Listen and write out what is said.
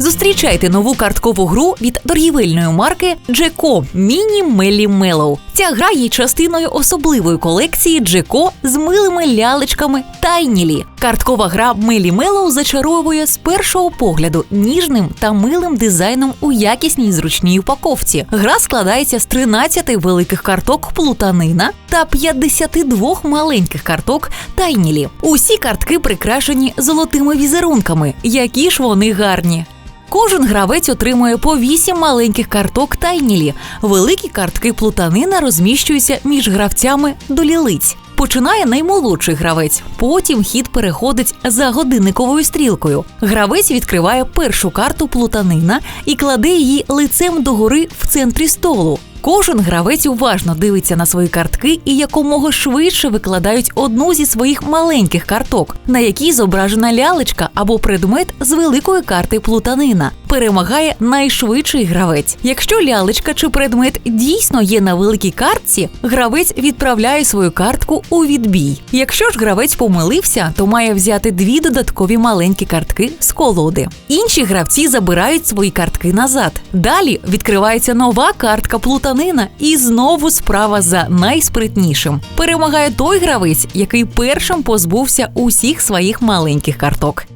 Зустрічайте нову карткову гру від торгівельної марки Джеко Міні Мелі Мелоу. Ця гра є частиною особливої колекції Джеко з милими лялечками Тайнілі. Карткова гра Мелі Мелоу зачаровує з першого погляду ніжним та милим дизайном у якісній зручній упаковці. Гра складається з 13 великих карток плутанина та 52 маленьких карток Тайнілі. Усі картки прикрашені золотими візерунками. Які ж вони гарні! Кожен гравець отримує по 8 маленьких карток Тайнілі. Великі картки плутанина розміщуються між гравцями до лілиць. Починає наймолодший гравець. Потім хід переходить за годинниковою стрілкою. Гравець відкриває першу карту плутанина і кладе її лицем догори в центрі столу. Кожен гравець уважно дивиться на свої картки і якомога швидше викладають одну зі своїх маленьких карток, на якій зображена лялечка або предмет з великої карти плутанина. Перемагає найшвидший гравець. Якщо лялечка чи предмет дійсно є на великій картці, гравець відправляє свою картку у відбій. Якщо ж гравець помилився, то має взяти дві додаткові маленькі картки з колоди. Інші гравці забирають свої картки назад. Далі відкривається нова картка плутанина, і знову справа за найспритнішим. Перемагає той гравець, який першим позбувся усіх своїх маленьких карток.